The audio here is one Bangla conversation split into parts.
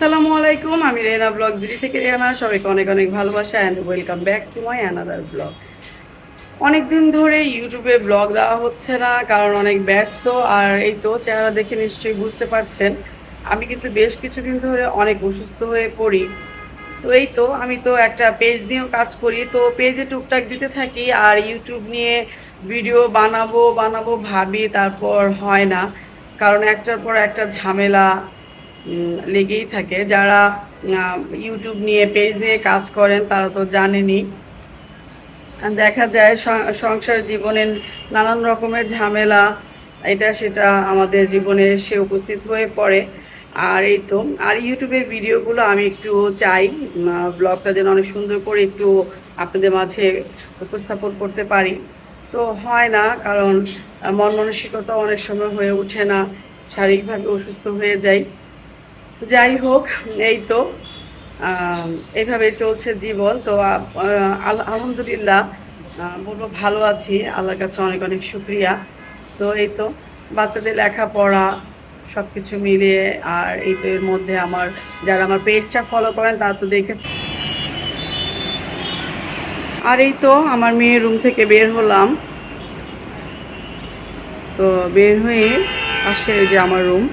আসসালামু আলাইকুম, আমি রেনা ব্লগস বিডি থেকে রেনা সবাইকে অনেক অনেক ভালোবাসা and welcome back to my another blog অনেক দিন ধরে ইউটিউবে ব্লগ দেওয়া হচ্ছে না, কারণ অনেক ব্যস্ত, আর এই তো চেহারা দেখে নিশ্চয়ই বুঝতে পারছেন। আমি কিন্তু বেশ কিছুদিন ধরে অনেক অসুস্থ হয়ে পড়ি। তো এই তো, আমি তো একটা পেজ নিয়েও কাজ করি। তো পেজে টুকটাক দিতে থাকি, আর ইউটিউব নিয়ে ভিডিও বানাবো বানাবো ভাবি, তারপর হয় না। কারণ একটার পর একটা ঝামেলা লেগেই থাকে। যারা ইউটিউব নিয়ে পেজ নিয়ে কাজ করেন, তারা তো জানেনই। আর দেখা যায়, সং- সংসার জীবনের নানান রকমের ঝামেলা, এটা সেটা আমাদের জীবনে এসে উপস্থিত হয়ে পড়ে। আর এই তো, আর ইউটিউবের ভিডিওগুলো আমি একটু চাই ব্লগটা যেন অনেক সুন্দর করে একটু আপনাদের মাঝে উপস্থাপন করতে পারি। তো হয় না, কারণ মন মানসিকতা অনেক সময় হয়ে ওঠে না, শারীরিকভাবে অসুস্থ হয়ে যাই। যাই হোক, এই তো এইভাবে চলছে জীবন। তো আল- আলহামদুলিল্লাহ বলব ভালো আছি। আল্লাহর কাছে অনেক অনেক শুক্রিয়া। তো, এই তো, বাচ্চাদের লেখাপড়া সব কিছু মিলিয়ে, আর এই তো এর মধ্যে আমার, যারা আমার পেজটা ফলো করেন তা তো দেখেছে। আর এই তো, আমার মেয়ের রুম থেকে বের হলাম। তো, বের হয়ে আসে যে আমার রুম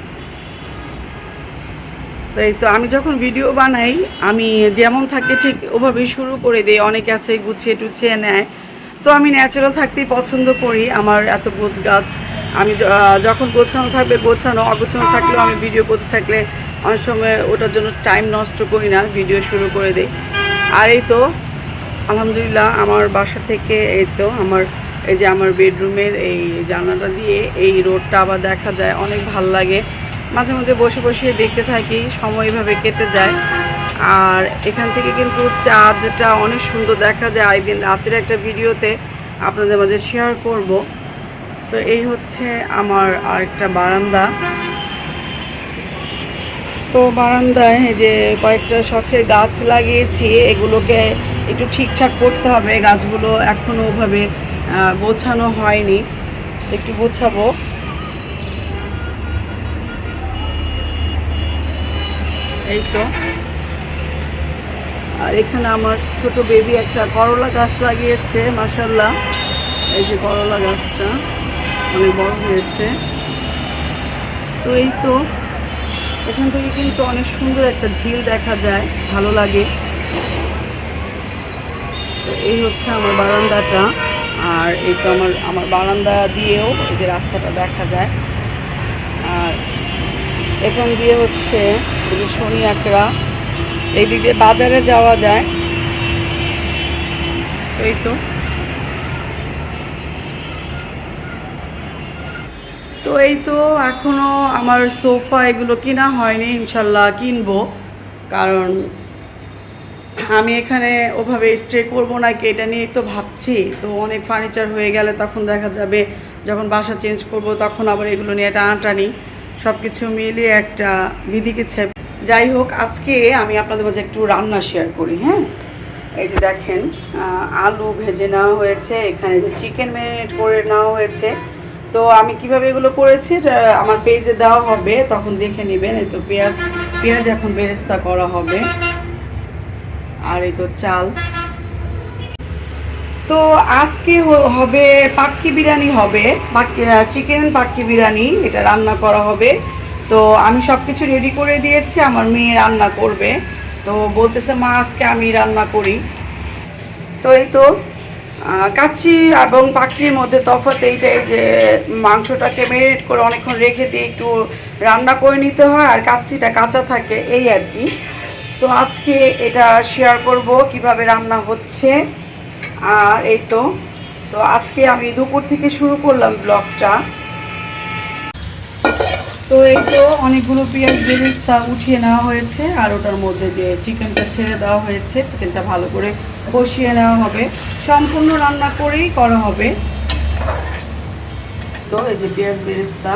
তো এই তো আমি যখন ভিডিও বানাই, আমি যেমন থাকে ঠিক ওভাবেই শুরু করে দিই। অনেকে আছে গুছিয়ে টুছিয়ে নেয়। তো আমি ন্যাচারাল থাকতেই পছন্দ করি আমার এত গোছ গাছ। আমি যখন গোছানো থাকবে, গোছানো, অগোছানো থাকলেও আমি ভিডিও করতে থাকলে অনেক সময় ওটার জন্য টাইম নষ্ট করি না ভিডিও শুরু করে দিই। আর এই তো, আলহামদুলিল্লাহ আমার বাসা থেকে এই তো আমার, এই যে আমার বেডরুমের এই জানলাটা দিয়ে এই রোডটা আবার দেখা যায়, অনেক ভালো লাগে। মাঝে মাঝে বসে বসে দেখতে থাকি, সময় এভাবে কেটে যায়। আর এখান থেকে কিন্তু চাঁদটা অনেক সুন্দর দেখা যায়। এই দিন রাতের একটা ভিডিওতে আপনাদের মাঝে শেয়ার করব। তো এই হচ্ছে আমার আরেকটা বারান্দা। তো বারান্দায় যে কয়েকটা শখের গাছ লাগিয়েছি, এগুলোকে একটু ঠিকঠাক করতে হবে। গাছগুলো এখনও ওভাবে গোছানো হয়নি। একটু গোছাবো। এই তো। আর এখানে আমার ছোট বেবি একটা করলা গাছ লাগিয়েছে মাসাল্লাহ এই যে করলা গাছটা অনেক বড় হয়েছে। তো এই তো, এখান থেকে কিন্তু অনেক সুন্দর একটা ঝিল দেখা যায়, ভালো লাগে। এই হচ্ছে আমার বারান্দাটা, আর এই তো আমার আমার বারান্দা দিয়েও এই যে রাস্তাটা দেখা যায়। এখান দিয়ে হচ্ছে শনি আকড়া এই দিক বাজারে যাওয়া যায়। এই তো। তো এই তো এখনও আমার সোফা এগুলো কিনা হয়নি, ইনশাল্লাহ কিনবো। কারণ আমি এখানে ওভাবে স্টে করব নাকি এটা নিয়েই তো ভাবছি। তো অনেক ফার্নিচার হয়ে গেলে তখন দেখা যাবে, যখন বাসা চেঞ্জ করব তখন আবার এগুলো নিয়ে টানাটানি। সব কিছু মিলিয়ে একটা বিধিকে ছেপ যাই হোক, আজকে আমি আপনাদের মাঝে একটু রান্না শেয়ার করি হ্যাঁ? এই যে দেখেন আলু ভেজে নেওয়া হয়েছে, এখানে যে চিকেন ম্যারিনেট করে নেওয়া হয়েছে। তো আমি কীভাবে এগুলো করেছি আমার পেজে দেওয়া হবে, তখন দেখে নেবেন। এই তো পেঁয়াজ পেঁয়াজ এখন বেরেস্তা করা হবে। আর এই তো চাল। তো আজকে হবে পাক্কি বিরিয়ানি হবে। চিকেন পাক্কি বিরিয়ানি, এটা রান্না করা হবে। তো আমি সব কিছু রেডি করে দিয়েছি, আমার মেয়ে রান্না করবে। তো বলতেছে, মা, আজকে আমি রান্না করি। তো এই তো কাচ্চি এবং পাখির মধ্যে তফাৎ এইটাই যে মাংসটাকে মেরিনেট করে অনেকক্ষণ রেখে দিয়ে একটু রান্না করে নিতে হয়, আর কাচ্চিটা কাঁচা থাকে, এই আর কি। তো আজকে এটা শেয়ার করব, কীভাবে রান্না হচ্ছে। আর এই তো। তো আজকে আমি দুপুর থেকে শুরু করলাম ব্লগটা। তো এই তো অনেকগুলো পেঁয়াজ বেরেস্তা উঠিয়ে নেওয়া হয়েছে, আর ওটার মধ্যে যে চিকেনটা ছেড়ে দেওয়া হয়েছে। চিকেনটা ভালো করে কষিয়ে নেওয়া হবে। সম্পূর্ণ রান্না করেই করা হবে। তো এই যে পেঁয়াজ বেরেস্তা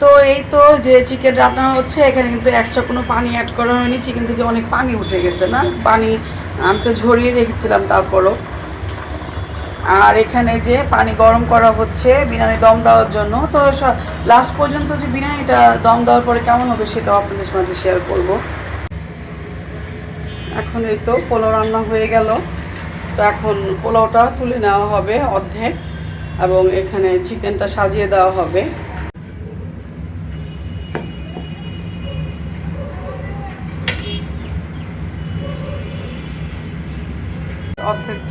তো এই তো যে চিকেন রান্না হচ্ছে, এখানে কিন্তু এক্সট্রা কোনো পানি অ্যাড করা হয়নি। চিকেন থেকে অনেক পানি উঠে গেছে না? পানি আমি তো ঝরিয়ে রেখেছিলাম তারপরও। আর এখানে যে পানি গরম করা হচ্ছে বিরিয়ানি দম দেওয়ার জন্য, তো লাস্ট পর্যন্ত যে বিরিয়ানিটা দম দেওয়ার পরে কেমন হবে সেটাও আপনাদের মাঝে শেয়ার করব। এখন এই তো পোলাও রান্না হয়ে গেল। তো এখন পোলাওটা তুলে নেওয়া হবে অর্ধেক এবং এখানে চিকেনটা সাজিয়ে দেওয়া হবে।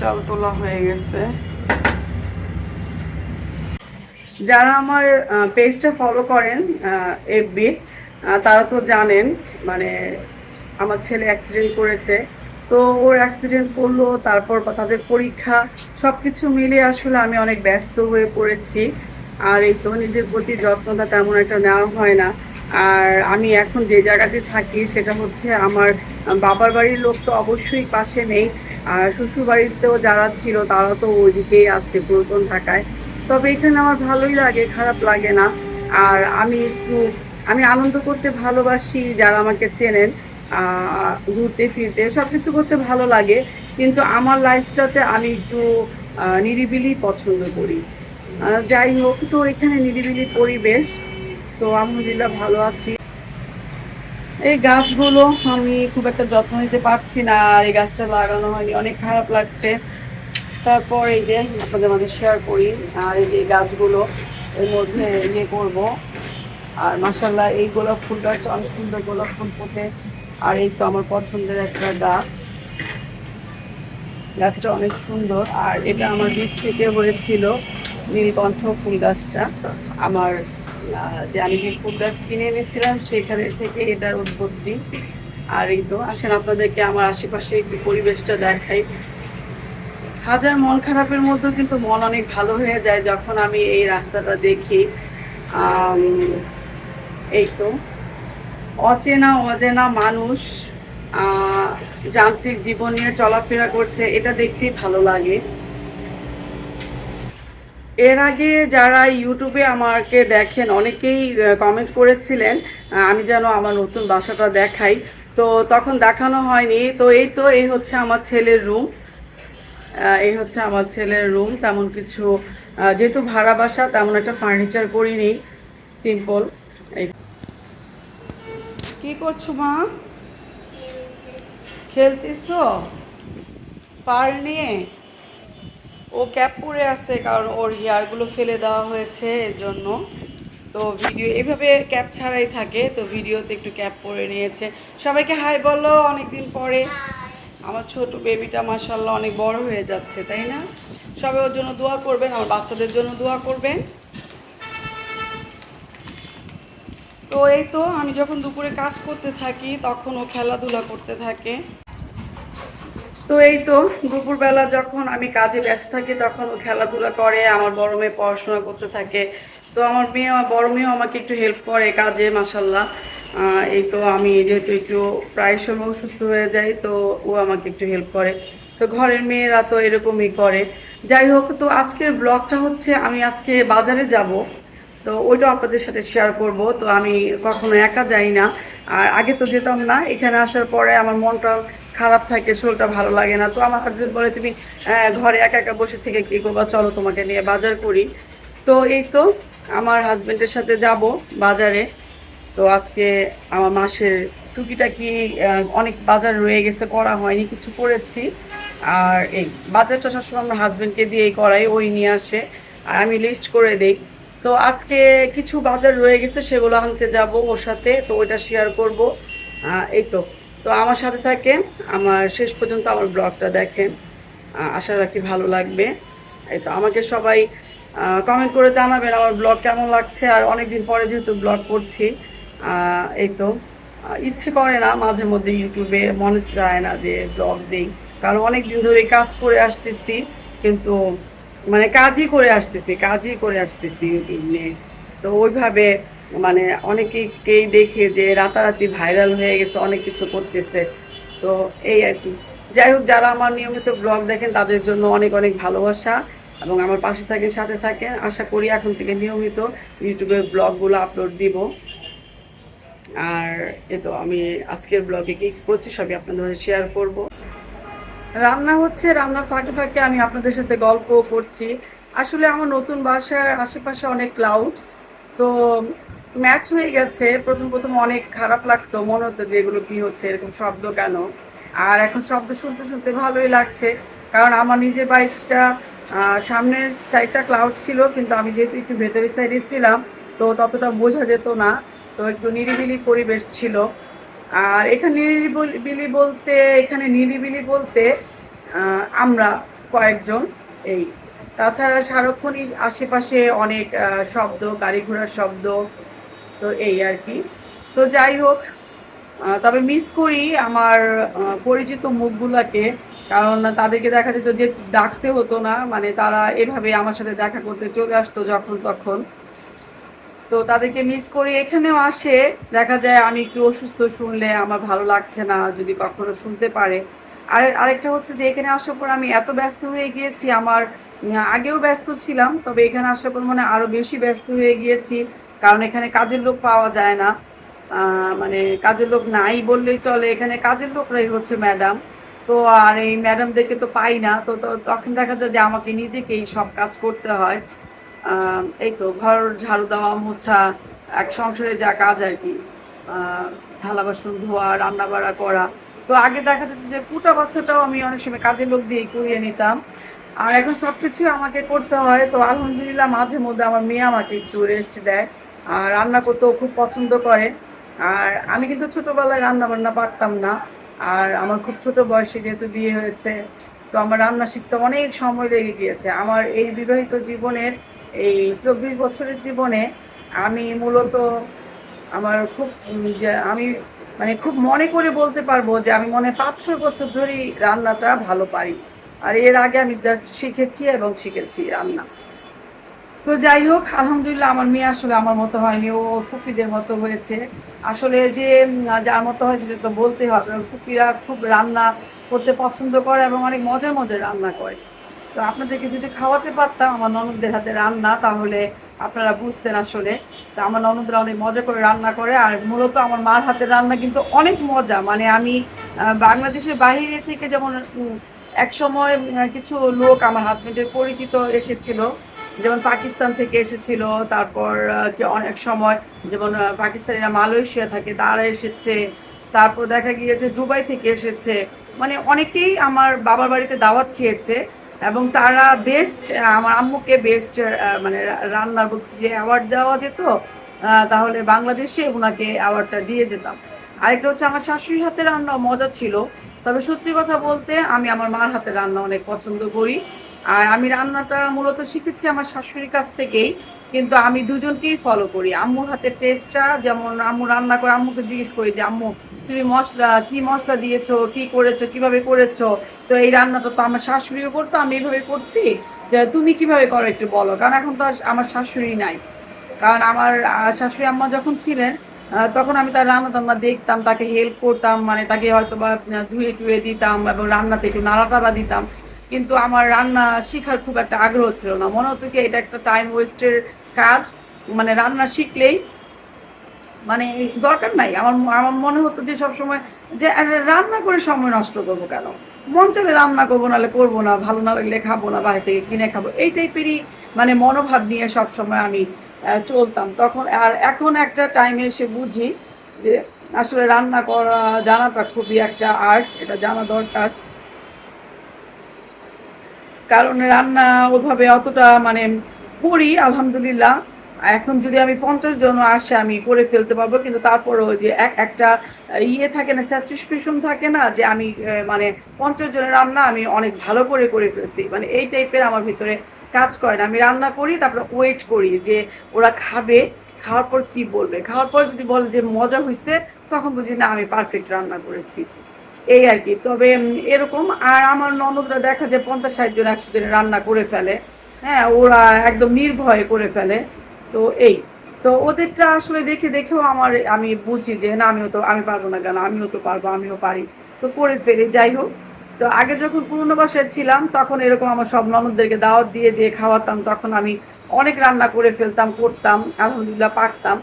চাল তোলা হয়ে গেছে। যারা আমার পেজটা ফলো করেন এফবি তারা তো জানেন মানে আমার ছেলে অ্যাক্সিডেন্ট করেছে। তো ওর অ্যাক্সিডেন্ট করল, তারপর তাদের পরীক্ষা সব কিছু মিলে আসলে আমি অনেক ব্যস্ত হয়ে পড়েছি। আর এই তো নিজের প্রতি যত্নটা তেমন একটা নেওয়া হয় না। আর আমি এখন যে জায়গাতে থাকি, সেটা হচ্ছে আমার বাবার বাড়ির লোক তো অবশ্যই পাশে নেই। আর শ্বশুর বাড়িতেও যারা ছিল তারা তো ওইদিকেই আছে পুরাতন ঢাকায়। তবে এখানে আমার ভালোই লাগে, খারাপ লাগে না। আর আমি একটু, আমি আনন্দ করতে ভালোবাসি যারা আমাকে চেনেন ঘুরতে ফিরতে সব কিছু করতে ভালো লাগে। কিন্তু আমার লাইফটাতে আমি একটু নিরিবিলি পছন্দ করি। যাই হোক, তো এখানে নিরিবিলি পরিবেশ। তো আলহামদুলিল্লাহ ভালো আছি। এই গাছগুলো আমি খুব একটা যত্ন নিতে পারছি না, আর এই গাছটা লাগানো হয়নি, অনেক খারাপ লাগছে। তারপর এই যে আপনাদের মাঝে শেয়ার করি, আর এই যে গাছগুলো, এর মধ্যে ইয়ে করব। আর মাসাল্লাহ এই গোলাপ ফুল গাছটা অনেক সুন্দর গোলাপ ফুল ফোটে, আর এই তো আমার পছন্দের একটা গাছ। গাছটা অনেক সুন্দর, আর এটা আমার বীজ থেকে হয়েছিল, নীলকণ্ঠ ফুল গাছটা, আমার যে আমি যে ফুল গাছ কিনে এনেছিলাম, সেখানে থেকে এটার উৎপত্তি। আর এই তো, আসেন আপনাদেরকে আমার আশেপাশে একটু পরিবেশটা দেখাই। হাজার মন খারাপের মধ্যেও কিন্তু মন অনেক ভালো হয়ে যায় যখন আমি এই রাস্তাটা দেখি। এই তো, অচেনা অজেনা মানুষ যান্ত্রিক জীবন নিয়ে চলাফেরা করছে, এটা দেখতেই ভালো লাগে। এর আগে যারা ইউটিউবে আমাকে দেখেন, অনেকেই কমেন্ট করেছিলেন আমি যেন আমার নতুন বাসাটা দেখাই। তো তখন দেখানো হয়নি। তো এই তো, এই হচ্ছে আমার ছেলের রুম এই হচ্ছে আমার ছেলের রুম তেমন কিছু যেহেতু ভাড়া বাসা, তেমন একটা ফার্নিচার করিনি। সিম্পল এই। কি করছ মা? খেলতেছো? পার নিয়ে? ও ক্যাপ পরে আছে কারণ ওর হেয়ারগুলো ফেলে দেওয়া হয়েছে এর জন্য। তো ভিডিও, এভাবে ক্যাপ ছাড়াই থাকে, তো ভিডিওতে একটু ক্যাপ পরে নিয়েছে। সবাইকে হাই বলো, অনেকদিন পরে। আমার ছোট বেবিটা মাসাল্লাহ অনেক বড় হয়ে যাচ্ছে, তাই না? সবাই ওর জন্য দোয়া করবেন, আমার বাচ্চাদের জন্য দোয়া করবেন। তো এই তো, আমি যখন দুপুরে কাজ করতে থাকি, তখন ও খেলাধুলা করতে থাকে। তো এই তো দুপুরবেলা যখন আমি কাজে ব্যস্ত থাকি, তখন ও খেলাধুলা করে, আমার বড় মেয়ে পড়াশোনা করতে থাকে। তো আমার মেয়ে, আমার বড় মেয়েও আমাকে একটু হেল্প করে কাজে মাসাল্লাহ এই তো আমি যেহেতু একটু প্রায় সময় অসুস্থ হয়ে যাই, তো ও আমাকে একটু হেল্প করে। তো ঘরের মেয়েরা তো এরকমই করে। যাই হোক, তো আজকের ব্লগটা হচ্ছে, আমি আজকে বাজারে যাব। তো ওইটাও আপনাদের সাথে শেয়ার করব। তো আমি কখনো একা যাই না। আর আগে তো যেতাম না, এখানে আসার পরে আমার মনটা খারাপ থাকে, শরীরটা ভালো লাগে না। তো আমার হাজবেন্ড বলে, তুমি ঘরে একা একা বসে থেকে কী করবা? চলো তোমাকে নিয়ে বাজার করি। তো এই তো আমার হাজবেন্ডের সাথে যাব বাজারে। তো আজকে আমার মাসের টুকিটাকি অনেক বাজার রয়ে গেছে, করা হয়নি, কিছু করেছি। আর এই বাজারটা সবসময় আমার হাজবেন্ডকে দিয়েই করাই, ওই নিয়ে আসে। আর আমি লিস্ট করে দিই। তো আজকে কিছু বাজার রয়ে গেছে, সেগুলো আনতে যাব ওর সাথে, তো ওইটা শেয়ার করব। এই তো। তো আমার সাথে থাকেন, আমার শেষ পর্যন্ত আমার ব্লগটা দেখেন আশা রাখি ভালো লাগবে। এই তো আমাকে সবাই কমেন্ট করে জানাবেন আমার ব্লগ কেমন লাগছে, আর অনেক দিন পরে যেহেতু ব্লগ করছি এই তো ইচ্ছে করে না মাঝে মধ্যে ইউটিউবে মনে চায় না যে ব্লগ দিই, কারণ অনেক দিন ধরে কাজ করে আসতেছি, কিন্তু মানে কাজই করে আসতেছি, কাজই করে আসতেছি ইউটিউব নিয়ে। তো ওইভাবে মানে অনেকেই দেখে যে রাতারাতি ভাইরাল হয়ে গেছে, অনেক কিছু করতেছে। তো এই আর কি। যাই হোক, যারা আমার নিয়মিত ব্লগ দেখেন, তাদের জন্য অনেক অনেক ভালোবাসা এবং আমার পাশে থাকেন, সাথে থাকেন। আশা করি এখন থেকে নিয়মিত ইউটিউবে ব্লগগুলো আপলোড দিব। আর এ তো আমি আজকের ব্লগে কি করছি সবই আপনাদের শেয়ার করব। রান্না হচ্ছে, রান্না ফাঁকে ফাঁকে আমি আপনাদের সাথে গল্প করছি। আসলে আমার নতুন বাসার আশেপাশে অনেক ক্লাউড তো ম্যাচ হয়ে গেছে। প্রথম প্রথম অনেক খারাপ লাগতো মনে হতো যে এগুলো কি হচ্ছে এরকম শব্দ কেন? আর এখন শব্দ শুনতে শুনতে ভালোই লাগছে। কারণ আমার নিজের আহ, সামনের সাইডটা ক্লাউড ছিল কিন্তু আমি যেহেতু একটু ভেতরের সাইডে ছিলাম তো ততটা বোঝা যেত না। তো একটু নিরিবিলি পরিবেশ ছিল। আর এখানে নিরিবিলি বলতে এখানে নিরিবিলি বলতে আমরা কয়েকজন এই। তাছাড়া সারাক্ষণই আশেপাশে অনেক শব্দ গাড়ি ঘোড়ার শব্দ তো এই আর কি। তো যাই হোক তবে মিস করি আমার পরিচিত মুখগুলাকে, কারণ তাদেরকে দেখা যেত যে ডাকতে হতো না মানে তারা এভাবে আমার সাথে দেখা করতে চলে আসতো যখন তখন। তো তাদেরকে মিস করি, এখানেও আসে, দেখা যায় আমি একটু অসুস্থ শুনলে আমার ভালো লাগছে না, যদি কখনো শুনতে পারে। আর আরেকটা হচ্ছে যে এখানে আসার পর আমি এত ব্যস্ত হয়ে গিয়েছি, আমার আগেও ব্যস্ত ছিলাম, তবে এখানে আসার পর মানে আরও বেশি ব্যস্ত হয়ে গিয়েছি। কারণ এখানে কাজের লোক পাওয়া যায় না। মানে কাজের লোক নাই বললেই চলে। এখানে কাজের লোকরাই হচ্ছে ম্যাডাম। তো আর এই ম্যাডামদেরকে তো পাই না। তো তখন দেখা যায় যে আমাকে নিজেকেই সব কাজ করতে হয়। এই তো ঘর ঝাড়ু দেওয়া, মোছা, এক সংসারে যা কাজ আর কি। থালা বাসন ধোয়া, রান্না বাড়া করা। তো আগে দেখা যেত যে কুটা বাচ্চাটাও আমি অনেক সময় কাজের লোক দিয়ে করিয়ে নিতাম। আর এখন সব কিছুই আমাকে করতে হয়। তো আলহামদুলিল্লাহ মাঝে মধ্যে আমার মেয়ে আমাকে একটু রেস্ট দেয়। রান্না করতেও খুব পছন্দ করে। আর আমি কিন্তু ছোটোবেলায় রান্না বান্না পারতাম না। আর আমার খুব ছোট বয়সে যেহেতু বিয়ে হয়েছে, তো আমার রান্না শিখতে অনেক সময় লেগে গিয়েছে। আমার এই বিবাহিত জীবনের এই চব্বিশ বছরের জীবনে আমি মূলত আমার খুব আমি মানে খুব মনে করে বলতে পারব যে আমি মনে পাঁচ, ছয় বছর ধরেই রান্নাটা ভালো পারি। আর এর আগে আমি জাস্ট শিখেছি এবং শিখেছি রান্না। তো যাই হোক, আলহামদুলিল্লাহ আমার মেয়ে আসলে আমার মতো হয়নি, ও ফুপিদের মতো হয়েছে। আসলে যে যার মতো হয় সেটা তো বলতে হবে। ফুপিরা খুব রান্না করতে পছন্দ করে এবং অনেক মজার মজার রান্না করে। তো আপনাদেরকে যদি খাওয়াতে পারতাম আমার ননদদের হাতে রান্না, তাহলে আপনারা বুঝতেন আসলে। তো আমার ননদরা অনেক মজা করে রান্না করে, আর মূলত আমার মার হাতের রান্না কিন্তু অনেক মজা। মানে আমি বাংলাদেশের বাইরে থেকে যেমন এক সময় কিছু লোক, আমার হাজবেন্ডের পরিচিত এসেছিল। যেমন পাকিস্তান থেকে এসেছিল, তারপর অনেক সময় যেমন পাকিস্তানিরা মালয়েশিয়া থাকে, তারা এসেছে, তারপর দেখা গিয়েছে দুবাই থেকে এসেছে। মানে অনেকেই আমার বাবার বাড়িতে দাওয়াত খেয়েছে এবং তারা বেস্ট আমার আম্মুকে বেস্ট মানে রা- রান্নার বলছি যে অ্যাওয়ার্ড দেওয়া যেত তাহলে বাংলাদেশে ওনাকে অ্যাওয়ার্ডটা দিয়ে যেতাম। আরেকটা হচ্ছে আমার শাশুড়ির হাতে রান্না মজা ছিল, তবে সত্যি কথা বলতে আমি আমার মার হাতে রান্না অনেক পছন্দ করি। আর আমি রান্নাটা মূলত শিখেছি আমার শাশুড়ির কাছ থেকেই, কিন্তু আমি দুজনকেই ফলো করি। আম্মুর হাতের টেস্টটা যেমন আম্মু রান্না করে, আম্মুকে জিজ্ঞেস করি যে, আম্মু, তুমি মশলা, কি মশলা দিয়েছ, কি করেছ, কীভাবে করেছ? তো এই রান্নাটা তো আমার শাশুড়িও করতো, আমি এইভাবে করছি যে, তুমি কীভাবে করো একটু বলো। কারণ এখন তো আমার শাশুড়ি নাই। কারণ আমার শাশুড়ি আম্মা যখন ছিলেন তখন আমি তার রান্না টান্না দেখতাম, তাকে হেল্প করতাম মানে তাকে হয়তো বা ধুয়ে টুয়ে দিতাম এবং রান্নাতে একটু নাড়া টাড়া দিতাম। কিন্তু আমার রান্না শেখার খুব একটা আগ্রহ ছিল না। মনে হতো কি এটা একটা টাইম ওয়েস্টের কাজ। মানে রান্না শিখলেই মানে দরকার নাই। আমার আমার মনে হতো যে সবসময় যে রান্না করে সময় নষ্ট করব কেন? মন চলে রান্না করব, নাহলে করব না। ভালো না লাগলে খাব না, বাইরে থেকে কিনে খাব। এই টাইপেরই মানে মনোভাব নিয়ে সবসময় আমি চলতাম। তখন আর এখন একটা টাইমে এসে বুঝি যে আসলে রান্না করা জানাটা খুবই একটা আর্ট এটা জানা দরকার। কারণ রান্না ওইভাবে অতটা মানে করি, আলহামদুলিল্লাহ। এখন যদি আমি পঞ্চাশ জন আসে, আমি করে ফেলতে পারব। কিন্তু তারপরেও যে এক, একটা ইয়ে থাকে না স্যাটিসফ্যাকশন থাকে না যে আমি মানে পঞ্চাশ জনের রান্না আমি অনেক ভালো করে করে ফেলছি। মানে এই টাইপের আমার ভিতরে কাজ করে না। আমি রান্না করি, তারপরে ওয়েট করি যে ওরা খাবে। খাওয়ার পর কি বলবে? খাওয়ার পর যদি বলে যে মজা হয়েছে তখন বুঝি না, আমি পারফেক্ট রান্না করেছি। এই আর কি। তবে এরকম, আর আমার ননদরা দেখা যায় পঞ্চাশ ষাট জন, একশো জনের রান্না করে ফেলে। হ্যাঁ ওরা একদম নির্ভয়ে করে ফেলে। তো এই, তো ওদেরটা আসলে দেখে দেখেও আমার, আমি বুঝি যে, না, আমিও তো, আমি পারব না কেন? আমিও তো পারব, আমিও পারি। তো করে ফেলি, যাই হোক। তো আগে যখন পুরনো বাসায় ছিলাম, তখন এরকম আমার সব ননদদেরকে দাওয়াত দিয়ে দিয়ে খাওয়াতাম। তখন আমি অনেক রান্না করে ফেলতাম, করতাম, আলহামদুলিল্লাহ পারতাম।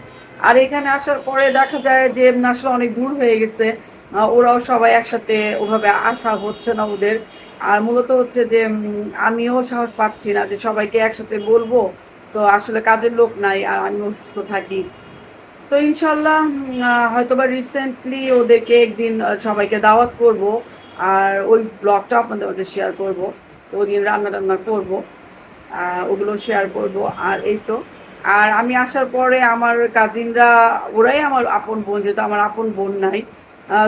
আর এখানে আসার পরে দেখা যায় যে আসলে অনেক দূর হয়ে গেছে। ওরাও সবাই একসাথে ওভাবে আসা হচ্ছে না ওদের। আর মূলত হচ্ছে যে আমিও সাহস পাচ্ছি না যে সবাইকে একসাথে বলব। তো আসলে কাজের লোক নাই আর আমি অসুস্থ থাকি। তো ইনশাল্লাহ হয়তো বা রিসেন্টলি ওদেরকে একদিন সবাইকে দাওয়াত করব। আর ওই ব্লগটা আপনাদের মধ্যে শেয়ার করব। তো ওই দিন রান্না টান্না করব। ওগুলো শেয়ার করব। আর এই তো। আর আমি আসার পরে আমার কাজিনরা ওরাই আমার আপন বোন, যেহেতু আমার আপন বোন নাই।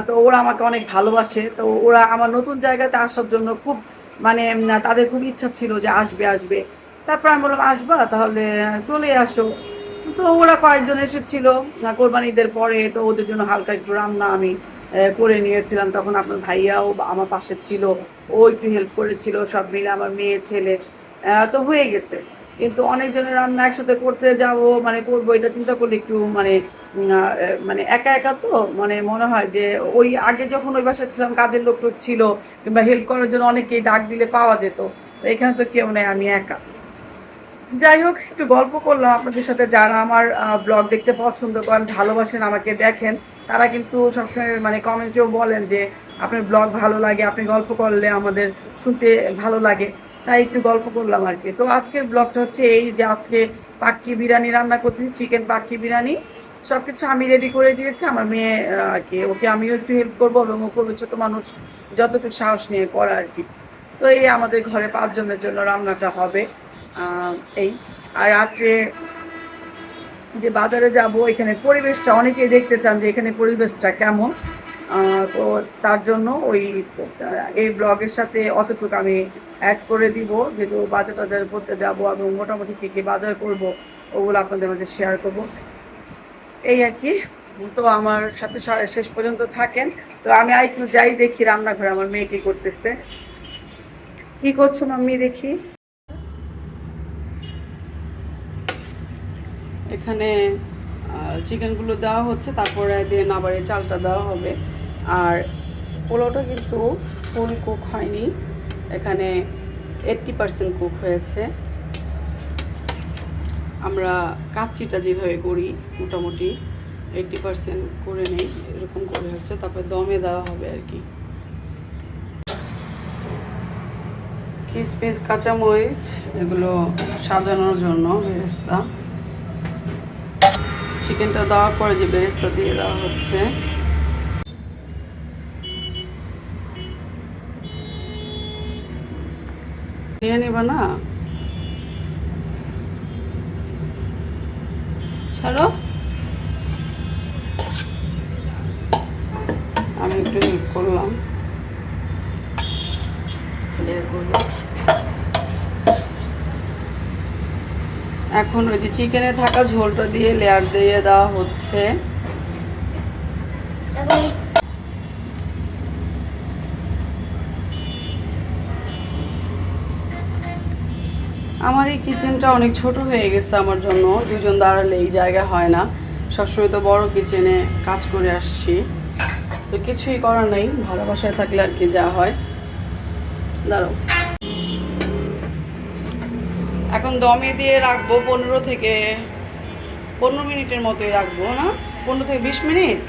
তো ওরা আমাকে অনেক ভালোবাসে। তো ওরা আমার নতুন জায়গাতে আসার জন্য খুব মানে তাদের খুব ইচ্ছা ছিল যে আসবে আসবে। তারপর আমি বললাম, আসবা, তাহলে চলে আসো। তো ওরা কয়েকজন এসেছিল কোরবানিদের পরে। তো ওদের জন্য হালকা একটু রান্না আমি করে নিয়েছিলাম। তখন আপনার ভাইয়াও আমার পাশে ছিল, ও একটু হেল্প করেছিল, সব মিলে আমার মেয়ে, ছেলে। তো হয়ে গেছে। কিন্তু অনেকজনের রান্না একসাথে করতে যাব মানে করব, এটা চিন্তা করলে একটু মানে মানে একা একা তো মানে মনে হয় যে ওই আগে যখন ওই বাসায় ছিলাম, কাজের লোক ছিল, কিংবা হেল্প করার জন্য অনেকেই ডাক দিলে পাওয়া যেত এখানে তো কেউ নেই, আমি একা। যাই হোক, একটু গল্প করলাম আপনাদের সাথে, যারা আমার ব্লগ দেখতে পছন্দ করেন, ভালোবাসেন আমাকে, দেখেন, তারা কিন্তু সবসময় মানে কমেন্টেও বলেন যে, আপনার ব্লগ ভালো লাগে, আপনি গল্প করলে আমাদের শুনতে ভালো লাগে। তাই একটু গল্প করলাম আর কি। তো আজকের ব্লগটা হচ্ছে এই যে, আজকে পাক্কি বিরিয়ানি রান্না করতেছি, চিকেন পাক্কি বিরিয়ানি। সব কিছু আমি রেডি করে দিয়েছি। আমার মেয়ে আর কি, ওকে আমিও একটু হেল্প করব এবং ও করবে ছোটো মানুষ, যতটুকু সাহস নিয়ে করা আর কি। তো এই আমাদের ঘরে পাঁচজনের জন্য রান্নাটা হবে এই। আর রাত্রে যে বাজারে যাব, এখানে পরিবেশটা, অনেকেই দেখতে চান যে এখানে পরিবেশটা কেমন। তো তার জন্য ওই, এই ব্লগের সাথে অতটুকু আমি অ্যাড করে দিব। যেহেতু বাজার টাজার করতে যাব এবং মোটামুটি কী কী বাজার করব, ওগুলো আপনাদের মধ্যে শেয়ার করব। এই আর কি। তো আমার সাথে শেষ পর্যন্ত থাকেন। তো আমি আর একটু যাই দেখি রান্নাঘরে, আমার মেয়ে কি করতেছে। কি করছ মাম্মি দেখি। এখানে চিকেনগুলো দেওয়া হচ্ছে, তারপরে দেন আবার এই চালটা দেওয়া হবে। আর পোলাওটা কিন্তু ফুল কুক হয়নি। এখানে এইট্টি পার্সেন্ট কুক হয়েছে। আমরা কাচ্চিটা যেভাবে করি, মোটামুটি এইট্টি পার্সেন্ট করে নেই, এরকম করে হচ্ছে। তারপরে দমে দেওয়া হবে আর কি। কিসমিস কাঁচামরিচ, এগুলো সাজানোর জন্য বেরেস্তা। চিকেনটা দেওয়ার পরে যে বেরেস্তা দিয়ে দেওয়া হচ্ছে। নিয়ে নিবা ছাড়ো। আমি একটু হেল্প করলাম। এখন ওই যে চিকেনে থাকা ঝোলটা দিয়ে লেয়ার দিয়ে দেওয়া হচ্ছে। কিচেনটা অনেক ছোট হয়ে গেছে আমার জন্য। দুজন দাঁড়ালে এই জায়গা হয় না। সবসময় তো বড় কিচেনে কাজ করে আসছি। তো কিছুই করার নেই ভালোবাসায় থাকলে আর কি যা হয়। দাঁড়াও। এখন দমে দিয়ে রাখব পনেরো থেকে পনেরো মিনিটের মতোই রাখব না? পনেরো থেকে বিশ মিনিট।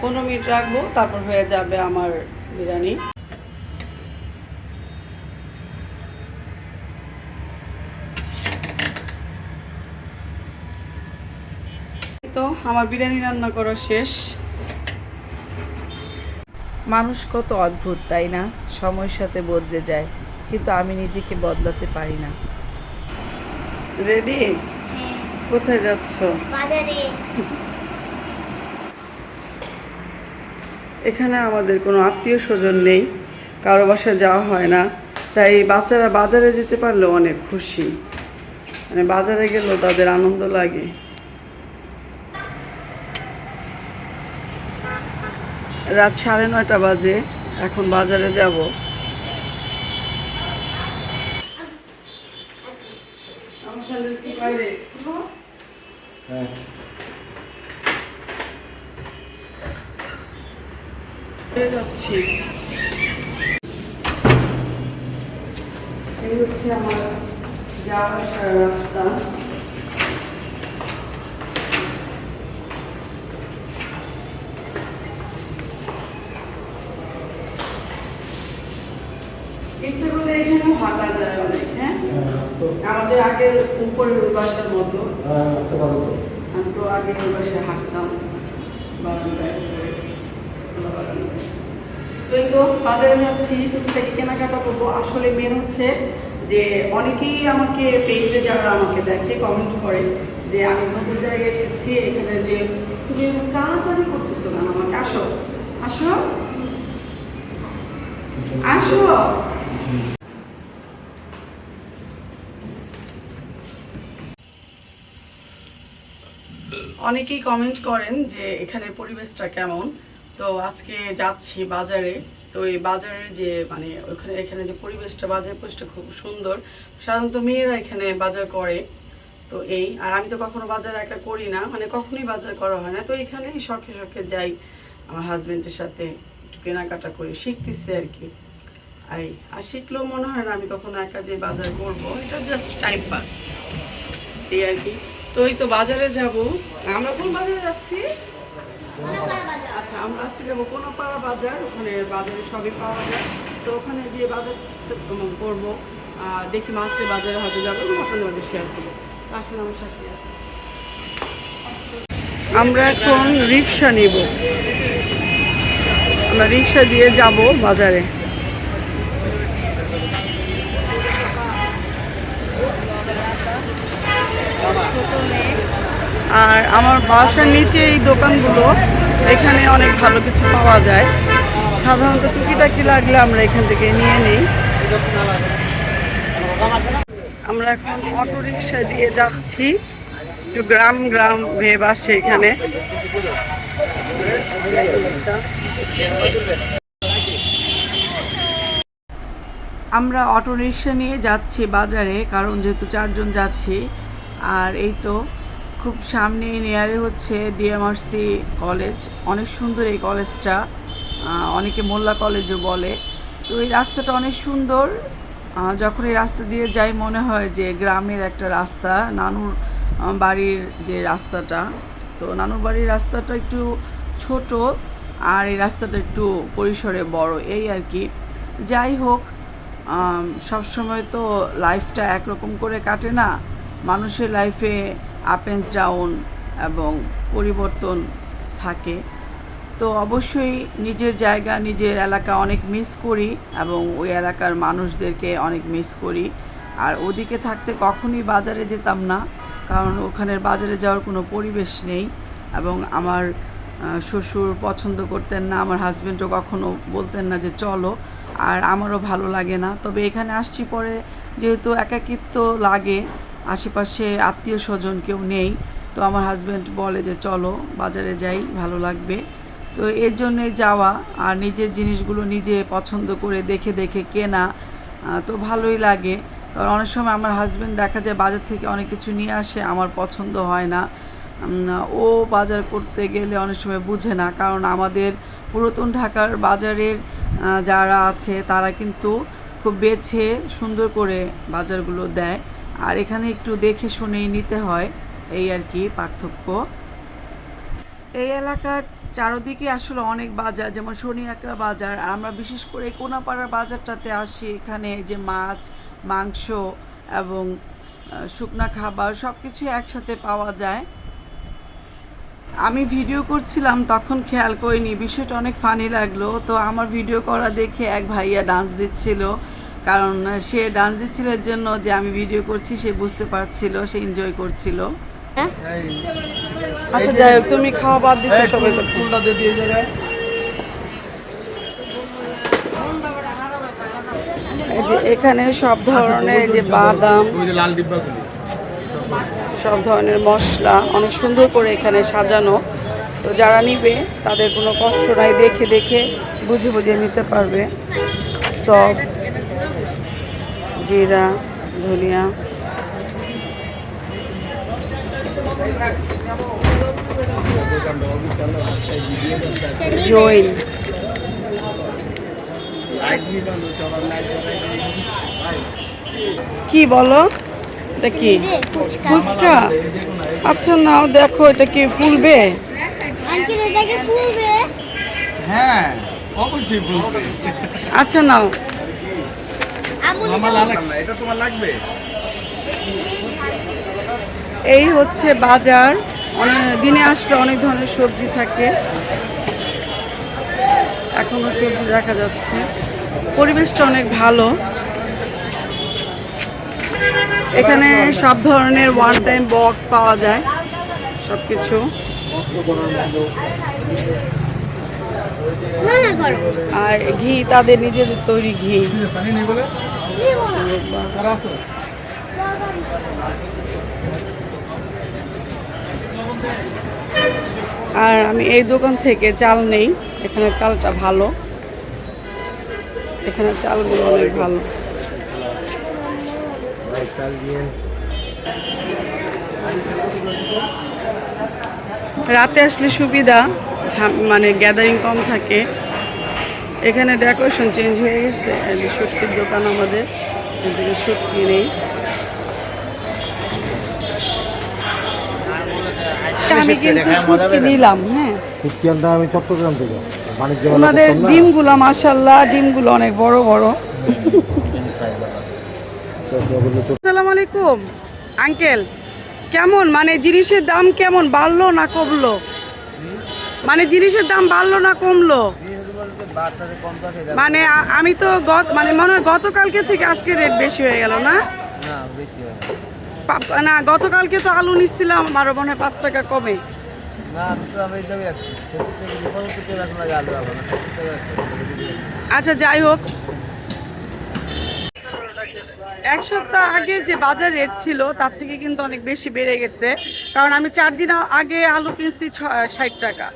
পনেরো মিনিট রাখব তারপর হয়ে যাবে আমার বিরিয়ানি এই তো আমার বিরিয়ানি রান্না করা শেষ। মানুষ কত অদ্ভুত তাই না? সময়ের সাথে বদলে যায় কিন্তু আমি নিজেকে বদলাতে পারি না। রেডি? কোথায় যাচ্ছ? এখানে আমাদের কোনো আত্মীয় স্বজন নেই কারও বাসায় যাওয়া হয় না তাই বাচ্চারা বাজারে যেতে পারলেও অনেক খুশি। মানে বাজারে গেলেও তাদের আনন্দ লাগে। রাত সাড়ে নয়টা বাজে এখন বাজারে যাব। যাচ্ছি। এই হচ্ছে আমার যাওয়ার রাস্তা। আমাদের আগের উপরের ওই বাসার মতো। আমি তো আগে ওই বাসায় হাঁটতাম বারান্দায়। তো এই তো বাজারে যাচ্ছি টুকটাকি কেনাকাটা করব? আসলে মেন হচ্ছে যে অনেকেই আমাকে পেজে যারা আমাকে দেখে কমেন্ট করে যে আমি নতুন জায়গায় এসেছি এখানে যে তুমি কানাকানি করতেছো কেন আমাকে? আসো। আসো। আসো। অনেকেই কমেন্ট করেন যে এখানের পরিবেশটা কেমন। তো আজকে যাচ্ছি বাজারে। তো এই বাজারের যে মানে ওখানে, এখানে যে পরিবেশটা, বাজার পরিবেশটা খুব সুন্দর। সাধারণত মেয়েরা এখানে বাজার করে। তো এই, আর আমি তো কখনো বাজার একা করি না। মানে কখনোই বাজার করা হয় না। তো এখানেই শখে শখে যাই। আমার হাজবেন্ডের সাথে একটু কেনাকাটা করি, শিখতেছি আর কি। আর এই, আর শিখলেও মনে হয় না আমি কখনো একা যে বাজার করব। এটা জাস্ট টাইম পাস এই আর কি। তো এই তো বাজারে যাব। আমরা কোন বাজারে যাচ্ছি? আচ্ছা আমরা আজকে যাব কোনাপাড়া বাজার। ওখানে বাজারে সবই পাওয়া যায়। তো ওখানে গিয়ে বাজার করব। দেখি মাছের বাজারে হয়তো যাব আপনাদের মধ্যে শেয়ার করব। তো আসেন আমার সাথে আসেন। আমরা এখন রিক্সা নিব। আমরা রিক্সা দিয়ে যাব বাজারে। আর আমার বাসার নিচে এই দোকানগুলো, এখানে অনেক ভালো কিছু পাওয়া যায়। সাধারণত টুকিটাকি লাগলে আমরা এখান থেকে নিয়ে নিই। আমরা এখন অটো রিক্সা দিয়ে যাচ্ছি। একটু গ্রাম গ্রাম ভেব আসছে এখানে। আমরা অটো রিক্সা নিয়ে যাচ্ছি বাজারে, কারণ যেহেতু চারজন যাচ্ছি। আর এই তো খুব সামনে নিয়ারে হচ্ছে ডিএমআরসি কলেজ অনেক সুন্দর এই কলেজটা অনেকে মোল্লা কলেজও বলে। তো এই রাস্তাটা অনেক সুন্দর। যখন এই রাস্তা দিয়ে যাই, মনে হয় যে গ্রামের একটা রাস্তা, নানুর বাড়ির যে রাস্তাটা। তো নানুর বাড়ির রাস্তাটা একটু ছোট আর এই রাস্তাটা একটু পরিসরে বড়, এই আর কি। যাই হোক সব সময় তো লাইফটা একরকম করে কাটে না। মানুষের লাইফে আপ অ্যান্ড ডাউন এবং পরিবর্তন থাকে। তো অবশ্যই নিজের জায়গা, নিজের এলাকা অনেক মিস করি এবং ওই এলাকার মানুষদেরকে অনেক মিস করি। আর ওদিকে থাকতে কখনই বাজারে যেতাম না, কারণ ওখানের বাজারে যাওয়ার কোনো পরিবেশ নেই এবং আমার শ্বশুর পছন্দ করতেন না, আমার হাজব্যান্ডও কখনো বলতেন না যে চলো, আর আমারও ভালো লাগে না। তবে এখানে আসছি পরে যেহেতু একাকিত্ব লাগে আশেপাশে আত্মীয় স্বজন কেউ নেই, তো আমার হাজব্যান্ড বলে যে, চলো বাজারে যাই, ভালো লাগবে। তো এর জন্যে যাওয়া আর নিজের জিনিসগুলো নিজে পছন্দ করে দেখে দেখে কেনা তো ভালোই লাগে। কারণ অনেক সময় আমার হাজব্যান্ড দেখা যায় বাজার থেকে অনেক কিছু নিয়ে আসে, আমার পছন্দ হয় না। ও বাজার করতে গেলে অনেক সময় বুঝে না, কারণ আমাদের পুরাতন ঢাকার বাজারের যারা আছে তারা কিন্তু খুব বেছে সুন্দর করে বাজারগুলো দেয়। আর এখানে একটু দেখে শুনেই নিতে হয় এই আর কি পার্থক্য। এই এলাকার চারদিকে আসলে অনেক বাজার, যেমন শনি একরা বাজার আমরা বিশেষ করে কোনাপাড়ার বাজারটাতে আসি। এখানে যে মাছ, মাংস এবং শুকনা খাবার সব কিছু একসাথে পাওয়া যায়। আমি ভিডিও করছিলাম, তখন খেয়াল করিনি, বিষয়টা অনেক ফানি লাগল। তো আমার ভিডিও করা দেখে এক ভাইয়া ডান্স দিচ্ছিল। কারণ সে ডান্স দিচ্ছিল এর জন্য যে আমি ভিডিও করছি সে বুঝতে পারছিল সে এনজয় করছিল। আচ্ছা যাই হোক তুমি খাওয়া বাদ দিচ্ছ সবাই ফুলটা দিয়ে দিয়ে জায়গায় এই যে এখানে সব ধরনের যে বাদাম ওই যে লাল ডিব্বাগুলি সব ধরনের মশলা অনেক সুন্দর করে এখানে সাজানো। তো যারা নিবে তাদের কোনো কষ্ট নাই দেখে দেখে বুঝে বুঝে নিতে পারবে। সব। জিরা ধনিয়া। জৈন। কি বলো? এটা কি? ফুচকা? আচ্ছা নাও দেখো এটা কি ফুলবে? হ্যাঁ অবশ্যই ফুলবে। আচ্ছা নাও। এই হচ্ছে বাজার। দিনে আসলে অনেক ধরনের সবজি থাকে। এখনও সবজি দেখা যাচ্ছে। পরিবেশটা অনেক ভালো। এখানে সব ধরনের ওয়ান টাইম বক্স পাওয়া যায়। সব কিছু আর ঘি, তাদের নিজেদের তৈরি ঘি। আর আমি এই দোকান থেকে চাল নেই। এখানে চালটা ভালো। এখানে চালগুলো অনেক ভালো। রাতে আসলে সুবিধা মানে গ্যাদারিং কম থাকে। এখানে ডেকোরেশন চেঞ্জ হয়ে গেছে সত্যির দোকান আমাদের এদিকে সত্যি নেই। আমি কিন্তু সত্যি নিলাম হ্যাঁ। শুটকি আনতে আমি চট্টগ্রাম থেকে। বাণিজ্য ওনাদের? ডিমগুলো মাশাল্লাহ ডিমগুলো অনেক বড় বড়। তো আসসালামু আলাইকুম। আঙ্কেল কেমন? মানে জিনিসের দাম কেমন? বাড়লো না কমলো? মানে জিনিসের দাম বাড়লো না কমলো? মানে আমি তো গত মানে মনে হয় গতকালকে থেকে আজকে রেট বেশি হয়ে গেল না? না গতকালকে তো আলু নিচ্ছিলাম আরও মনে হয় পাঁচ টাকা কমে। আচ্ছা যাই হোক। এক সপ্তাহ আগে যে বাজার রেট ছিল তার থেকে কিন্তু অনেক বেশি বেড়ে গেছে। কারণ আমি চার দিন আগে আলু কিনছি ছ- ষাট টাকা।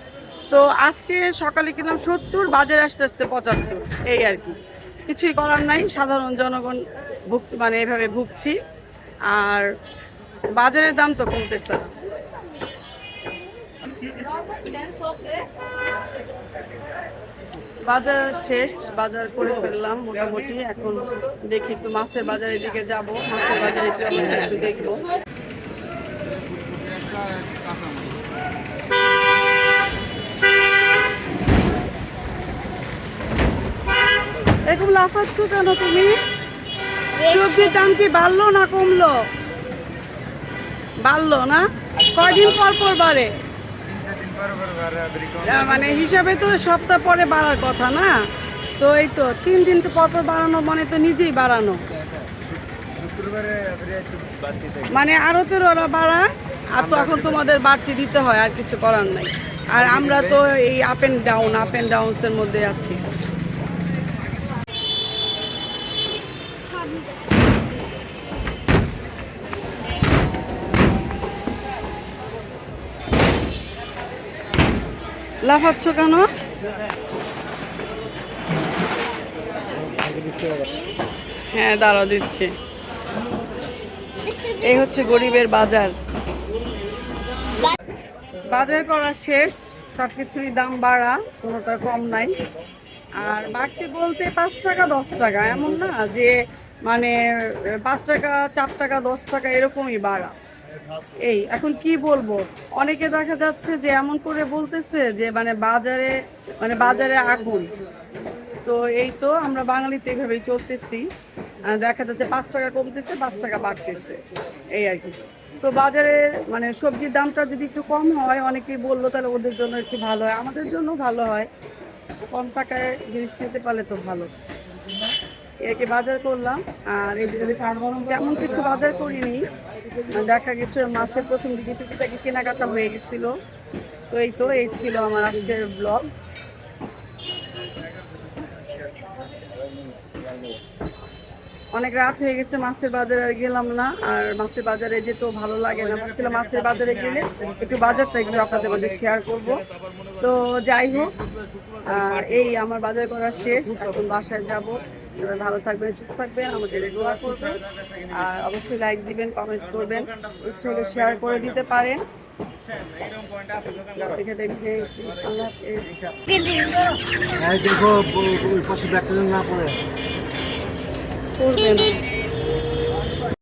তো আজকে সকালে কিনলাম সত্তর, বাজারে আসতে আসতে পঁচাত্তর। এই আর কি। কিছুই করার নাই, সাধারণ জনগণ ভুগ মানে এভাবে ভুগছি। আর বাজারের দাম তো কমতেছে না। বাজার শেষ, বাজার করে ফেললাম মোটামুটি। এখন দেখি একটু মাছের বাজারের দিকে যাব, মাছের বাজারে একটু দেখব এরকম লাফাচ্ছ কেন তুমি? সবজির দাম কি বাড়লো না কমলো? বাড়লো না? কয়দিন পর পর বাড়ে? মানে হিসাবে তো সপ্তাহ পরে বাড়ার কথা না? তো এই তো, তিন দিন পর পর বাড়ানো মানে তো নিজেই বাড়ানো। মানে আরতের ওরা বাড়ায়, আর তখন তোমাদের বাড়তি দিতে হয়, আর কিছু করার নাই। আর আমরা তো এই up and down up and ডাউনসের মধ্যে আছি। লাফাচ্ছ কেন? হ্যাঁ দাঁড়া দিচ্ছি। এই হচ্ছে গরিবের বাজার। বাজার করা শেষ সব কিছুরই দাম বাড়া কোনোটা কম নাই। আর বাড়তি বলতে পাঁচ টাকা দশ টাকা এমন না যে মানে পাঁচ টাকা চার টাকা দশ টাকা এরকমই বাড়া। এই, এখন কি বলব? অনেকে দেখা যাচ্ছে যে এমন করে বলতেছে যে মানে বাজারে মানে বাজারে আগুন। তো এই তো আমরা বাঙালিতে এভাবেই চলতেছি। দেখা যাচ্ছে পাঁচ টাকা কমতেছে, পাঁচ টাকা বাড়তেছে। এই আর কি। তো বাজারে মানে সবজির দামটা যদি একটু কম হয়, অনেকেই বলল তাহলে ওদের জন্য একটু ভালো হয়, আমাদের জন্য ভালো হয়। কম টাকায় জিনিস কিনতে পারলে তো ভালো। একে বাজার করলাম, আর তেমন কিছু বাজার করিনি দেখা গেছে মাসের প্রথম দিকে টুকিটাকি কেনাকাটা হয়ে গেছিল। তো এই তো, এই ছিল আমার আজকের ব্লগ অনেক রাত হয়ে গেছে, মাছের বাজারে গেলাম না, আর মাছের বাজারে যেতে ভালো লাগে না। ভাবছিলাম মাছের বাজারে গেলে একটু বাজারটা একটু আপনাদের মাঝে শেয়ার করব। তো যাই হোক আর এই আমার বাজার করা শেষ, এখন বাসায় যাব। সবাই ভালো থাকবেন সুস্থ থাকবেন আমাদের দোয়া করবেন। আর অবশ্যই লাইক দিবেন কমেন্ট করবেন ইচ্ছে হলে শেয়ার করে দিতে পারেন। দেখো না করে করবেন না।